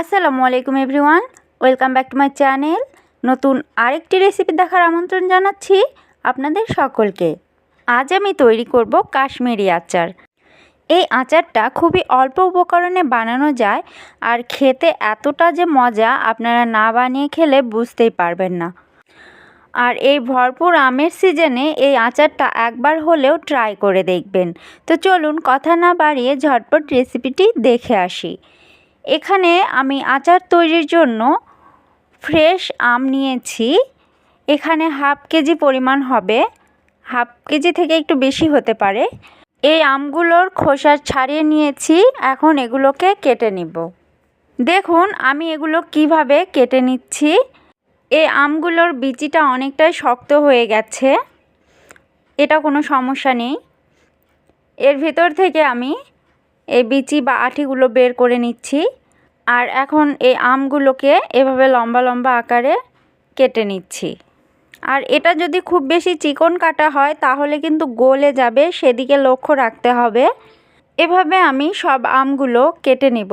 আসসালামু আলাইকুম everyone, welcome back to my channel. নতুন আরেকটি রেসিপি দেখার আমন্ত্রণ জানাচ্ছি আপনাদের সকলকে। আজ আমি তৈরি করব কাশ্মীরি আচার। এই আচারটা খুবই অল্প উপকরণে বানানো যায় আর খেতে এতটা যে মজা আপনারা না বানিয়ে খেলে বুঝতেই পারবেন না। আর এই ভরপুর আমের সিজনে এই আচারটা একবার হলেও ট্রাই করে দেখবেন। তো চলুন কথা না বাড়িয়ে ঝটপট রেসিপিটি দেখে আসি। এখানে আমি আচার তৈরির জন্য ফ্রেশ আম নিয়েছি। এখানে হাফ কেজি পরিমাণ হবে। হাফ কেজি থেকে একটু বেশি হতে পারে। এই আমগুলোর খোসা ছাড়িয়ে নিয়েছি। এখন এগুলোকে কেটে নিব। দেখুন, আমি এগুলো কীভাবে কেটে নিচ্ছি। এই আমগুলোর বিচিটা অনেকটাই শক্ত হয়ে গেছে। এটা কোনো সমস্যা নেই। এর ভেতর থেকে আমি এই বিচি বা আঠিগুলো বের করে নিচ্ছি। আর এখন এই আমগুলোকে এভাবে লম্বা লম্বা আকারে কেটে নিচ্ছি। আর এটা যদি খুব বেশি চিকন কাটা হয়, তাহলে কিন্তু গলে যাবে, সেদিকে লক্ষ্য রাখতে হবে। এভাবে আমি সব আমগুলো কেটে নিব।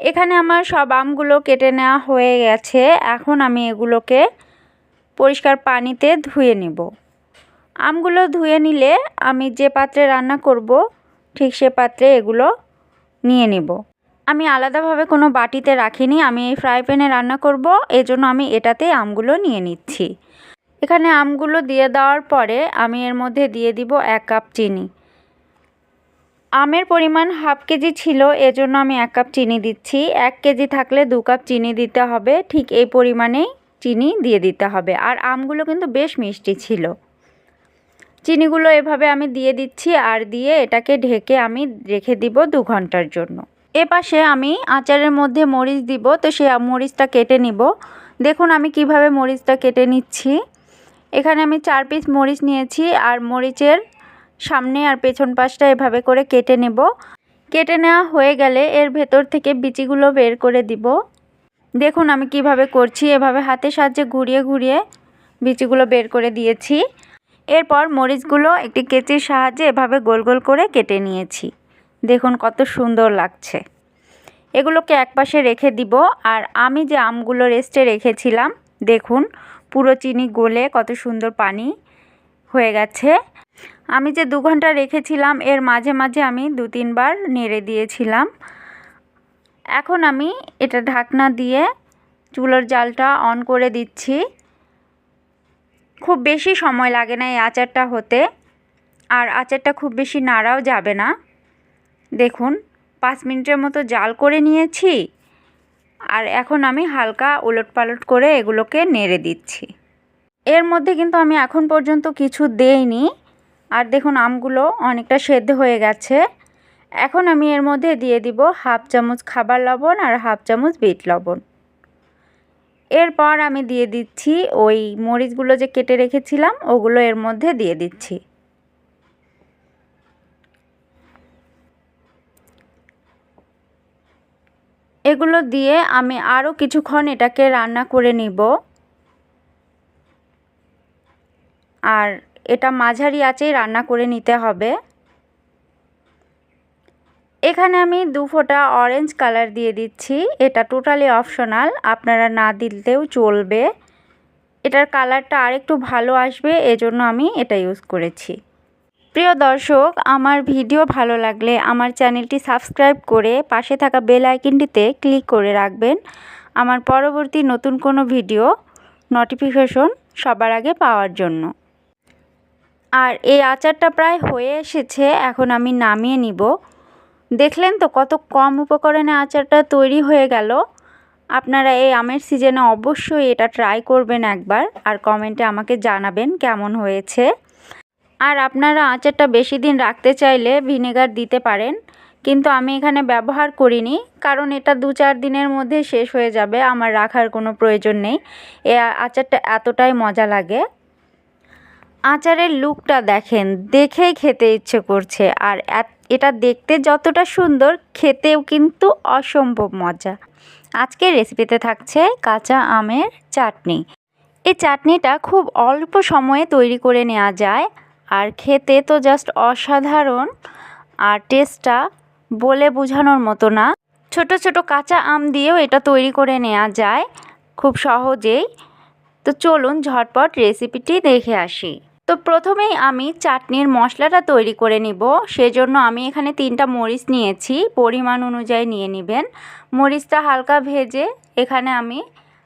এখানে আমার সব আমগুলো কেটে নেওয়া হয়ে গেছে। এখন আমি এগুলোকে পরিষ্কার পানিতে ধুয়ে নিব। আমগুলো ধুয়ে নিলে আমি যে পাত্রে রান্না করব ঠিক সে পাত্রে এগুলো নিয়ে নিব। আমি আলাদাভাবে কোনো বাটিতে রাখিনি, আমি এই ফ্রাই প্যানে রান্না করব, এজন্য আমি এটাতেই আমগুলো নিয়ে নিচ্ছি। এখানে আমগুলো দিয়ে দেওয়ার পরে আমি এর মধ্যে দিয়ে দিব এক কাপ চিনি। আমের পরিমাণ হাফ কেজি ছিল, এজন্য আমি এক কাপ চিনি দিচ্ছি। এক কেজি থাকলে দু কাপ চিনি দিতে হবে, ঠিক এই পরিমাণেই চিনি দিয়ে দিতে হবে। আর আমগুলো কিন্তু বেশ মিষ্টি ছিল। চিনিগুলো এভাবে আমি দিয়ে দিচ্ছি আর দিয়ে এটাকে ঢেকে আমি রেখে দিব দু ঘণ্টার জন্য। এ পাশে আমি আচারের মধ্যে মরিচ দিব, তো সে মরিচটা কেটে নিব। দেখুন আমি কীভাবে মরিচটা কেটে নিচ্ছি। এখানে আমি চার পিস মরিচ নিয়েছি আর মরিচের সামনে আর পেছন পাশটা এভাবে করে কেটে নেব। কেটে নেওয়া হয়ে গেলে এর ভেতর থেকে বিচিগুলো বের করে দিব। দেখুন আমি কীভাবে করছি, এভাবে হাতের সাহায্যে ঘুরিয়ে ঘুরিয়ে বিচিগুলো বের করে দিয়েছি। এরপর মরিচগুলো একটি কেচির সাহায্যে এভাবে গোল গোল করে কেটে নিয়েছি। দেখুন কত সুন্দর লাগছে। এগুলোকে একপাশে রেখে দিব আর আমি যে আমগুলো রেস্টে রেখেছিলাম, দেখুন পুরো চিনি গলে কত সুন্দর পানি হয়ে গেছে। আমি যে দু ঘণ্টা রেখেছিলাম, এর মাঝে মাঝে আমি দু তিনবার নেড়ে দিয়েছিলাম। এখন আমি এটা ঢাকনা দিয়ে চুলোর জালটা অন করে দিচ্ছি। খুব বেশি সময় লাগে না এই আচারটা হতে। আর আচারটা খুব বেশি নাড়াও যাবে না। দেখুন, পাঁচ মিনিটের মতো জাল করে নিয়েছি। আর এখন আমি হালকা উলট পালট করে এগুলোকে নেড়ে দিচ্ছি। এর মধ্যে কিন্তু আমি এখন পর্যন্ত কিছু দেইনি। আর দেখুন, আমগুলো অনেকটা সেদ্ধ হয়ে গেছে। এখন আমি এর মধ্যে দিয়ে দিব হাফ চামচ খাবার লবণ আর হাফ চামচ বিট লবণ। এরপর আমি দিয়ে দিচ্ছি ওই মরিচগুলো যে কেটে রেখেছিলাম, ওগুলো এর মধ্যে দিয়ে দিচ্ছি। এগুলো দিয়ে আমি আরও কিছুক্ষণ এটাকে রান্না করে নিব। আর এটা মাঝারি আঁচেই রান্না করে নিতে হবে। এখানে আমি দু ফোঁটা অরেঞ্জ কালার দিয়ে দিচ্ছি। এটা টোটালি অপশনাল আপনারা না দিলেও চলবে। এটার কালারটা আরেকটু ভালো আসবে, এজন্য আমি এটা ইউজ করেছি। প্রিয় দর্শক, আমার ভিডিও ভালো লাগলে আমার চ্যানেলটি সাবস্ক্রাইব করে পাশে থাকা বেল আইকনটিতে ক্লিক করে রাখবেন। আমার পরবর্তী নতুন কোনো ভিডিও নোটিফিকেশন সবার আগে পাওয়ার জন্য। আর এই আচারটা প্রায় হয়ে এসেছে, এখন আমি নামিয়ে নিব। দেখলেন তো কত কম উপকরণে আচারটা তৈরি হয়ে গেল? আপনারা এই আমের সিজনে অবশ্যই এটা ট্রাই করবেন একবার আর কমেন্টে আমাকে জানাবেন কেমন হয়েছে। আর আপনারা আচারটা বেশি দিন রাখতে চাইলে ভিনেগার দিতে পারেন, কিন্তু আমি এখানে ব্যবহার করিনি, কারণ এটা দু চার দিনের মধ্যে শেষ হয়ে যাবে, আমার রাখার কোনো প্রয়োজন নেই, এ আচারটা এতটাই মজা লাগে। আচারের লুকটা দেখেন, দেখেই খেতে ইচ্ছে করছে, আর এটা দেখতে যতটা সুন্দর, খেতেও কিন্তু অসম্ভব মজা। আজকের রেসিপিতে থাকছে কাঁচা আমের চাটনি। এই চাটনিটা খুব অল্প সময়ে তৈরি করে নেওয়া যায়, আর খেতে তো জাস্ট অসাধারণ, আর টেস্টটা বলে বোঝানোর মতো না। ছোট ছোট কাঁচা আম দিয়েও এটা তৈরি করে নেওয়া যায়, খুব সহজেই। তো চলুন ঝটপট রেসিপিটি দেখে আসি। তো প্রথমেই আমি চাটনির মশলাটা তৈরি করে নিব। সেজন্য আমি এখানে তিনটা মরিচ নিয়েছি, পরিমাণ অনুযায়ী নিয়ে নেবেন। মরিচটা হালকা ভেজে এখানে আমি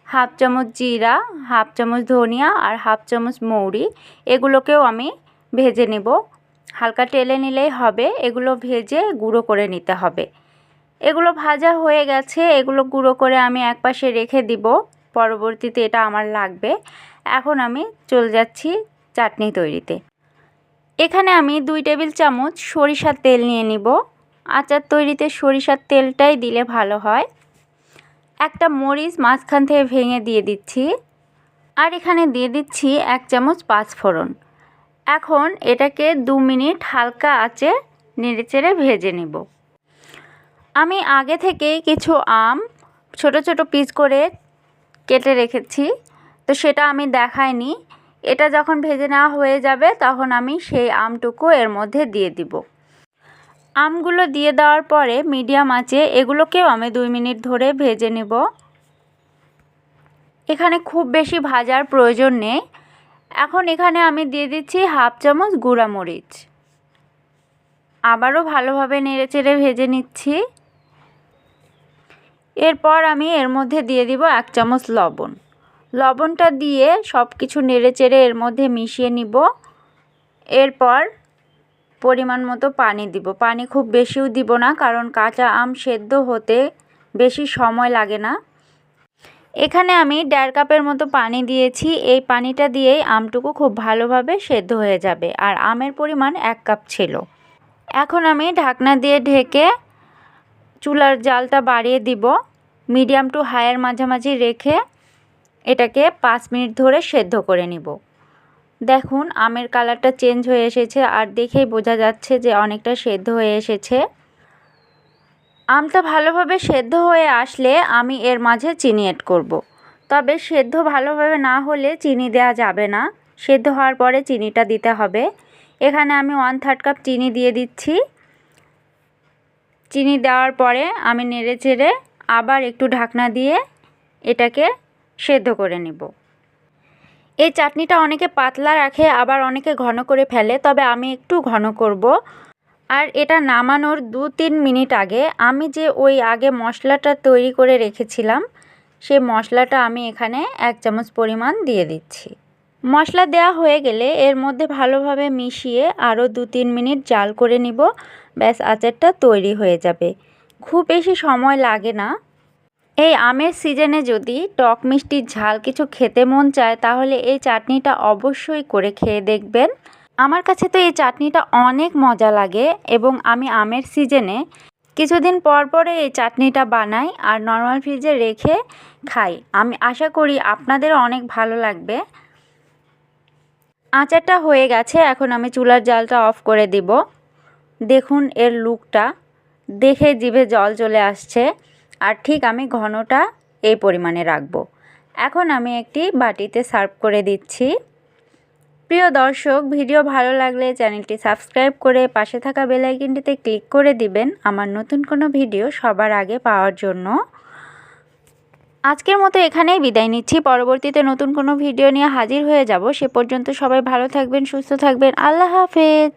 হাফ চামচ জিরা, হাফ চামচ ধনিয়া আর হাফ চামচ মৌরি এগুলোকেও আমি ভেজে নেব। হালকা টেলে নিলেই হবে, এগুলো ভেজে গুঁড়ো করে নিতে হবে। এগুলো ভাজা হয়ে গেছে, এগুলো গুঁড়ো করে আমি একপাশে রেখে দিব। পরবর্তীতে এটা আমার লাগবে। এখন আমি চলে যাচ্ছি চাটনি তৈরিতে। এখানে আমি দুই টেবিল চামচ সরিষার তেল নিয়ে নিব। আচার তৈরিতে সরিষার তেলটাই দিলে ভালো হয়। একটা মরিচ মাঝখান থেকে ভেঙে দিয়ে দিচ্ছি। আর এখানে দিয়ে দিচ্ছি এক চামচ পাঁচফোড়ন। এখন এটাকে দু মিনিট হালকা আঁচে নেড়েচেড়ে ভেজে নেব। আমি আগে থেকেই কিছু আম ছোট ছোট পিস করে কেটে রেখেছি। তো সেটা আমি দেখাইনি। এটা যখন ভেজে নেওয়া হয়ে যাবে, তখন আমি সেই আমটুকু এর মধ্যে দিয়ে দিব। আমগুলো দিয়ে দেওয়ার পরে মিডিয়াম আঁচে এগুলোকেও আমি দুই মিনিট ধরে ভেজে নেব। এখানে খুব বেশি ভাজার প্রয়োজন নেই। এখন এখানে আমি দিয়ে দিচ্ছি হাফ চামচ গুঁড়া মরিচ আবারও ভালোভাবে নেড়েচেড়ে ভেজে নিচ্ছি। এরপর আমি এর মধ্যে দিয়ে দিব এক চামচ লবণ। লবণটা দিয়ে সব কিছু নেড়ে চেড়ে এর মধ্যে মিশিয়ে নিব। এরপর পরিমাণ মতো পানি দিব। পানি খুব বেশিও দিব না, কারণ কাঁচা আম সেদ্ধ হতে বেশি সময় লাগে না। এখানে আমি দেড় কাপের মতো পানি দিয়েছি। এই পানিটা দিয়েই আমটুকু খুব ভালোভাবে সেদ্ধ হয়ে যাবে, আর আমের পরিমাণ এক কাপ ছিল। এখন আমি ঢাকনা দিয়ে ঢেকে চুলার জালটা বাড়িয়ে দিব। মিডিয়াম টু হাইয়ের মাঝামাঝি রেখে এটাকে পাঁচ মিনিট ধরে সেদ্ধ করে নিব। দেখুন, আমের কালারটা চেঞ্জ হয়ে এসেছে আর দেখেই বোঝা যাচ্ছে যে অনেকটা সেদ্ধ হয়ে এসেছে। আমটা ভালোভাবে সেদ্ধ হয়ে আসলে আমি এর মাঝে চিনি এড করব। তবে সেদ্ধ ভালোভাবে না হলে চিনি দেওয়া যাবে না। সেদ্ধ হওয়ার পরে চিনিটা দিতে হবে। এখানে আমি ওয়ান থার্ড কাপ চিনি দিয়ে দিচ্ছি। চিনি দেওয়ার পরে আমি নেড়ে চেড়ে আবার একটু ঢাকনা দিয়ে এটাকে সেদ্ধ করে নেব। এই চাটনিটা অনেকে পাতলা রাখে, আবার অনেকে ঘন করে ফেলে, তবে আমি একটু ঘন করব। আর এটা নামানোর দু তিন মিনিট আগে আমি যে ওই আগে মশলাটা তৈরি করে রেখেছিলাম সেই মশলাটা আমি এখানে এক চামচ পরিমাণ দিয়ে দিচ্ছি। মশলা দেওয়া হয়ে গেলে এর মধ্যে ভালোভাবে মিশিয়ে আরও দু তিন মিনিট জাল করে নিব। ব্যাস, আচারটা তৈরি হয়ে যাবে। খুব বেশি সময় লাগে না। এই আমের সিজনে যদি টক মিষ্টির ঝাল কিছু খেতে মন চায়, তাহলে এই চাটনিটা অবশ্যই করে খেয়ে দেখবেন। আমার কাছে তো এই চাটনিটা অনেক মজা লাগে এবং আমি আমের সিজনে কিছুদিন পর পরে এই চাটনিটা বানাই আর নর্মাল ফ্রিজে রেখে খাই। আমি আশা করি আপনাদেরও অনেক ভালো লাগবে। আচারটা হয়ে গেছে, এখন আমি চুলার জালটা অফ করে দিব। দেখুন এর লুকটা। দেখে জিভে জল চলে আসছে। আর ঠিক আমি ঘনটা এই পরিমাণে রাখব। এখন আমি একটি বাটিতে সার্ভ করে দিচ্ছি। প্রিয় দর্শক, ভিডিও ভালো লাগলে চ্যানেলটি সাবস্ক্রাইব করে পাশে থাকা বেলাইকিনটিতে ক্লিক করে দিবেন আমার নতুন কোনো ভিডিও সবার আগে পাওয়ার জন্য। আজকের মতো এখানেই বিদায় নিচ্ছি। পরবর্তীতে নতুন কোনো ভিডিও নিয়ে হাজির হয়ে যাব। সে পর্যন্ত সবাই ভালো থাকবেন, সুস্থ থাকবেন। আল্লাহ হাফেজ।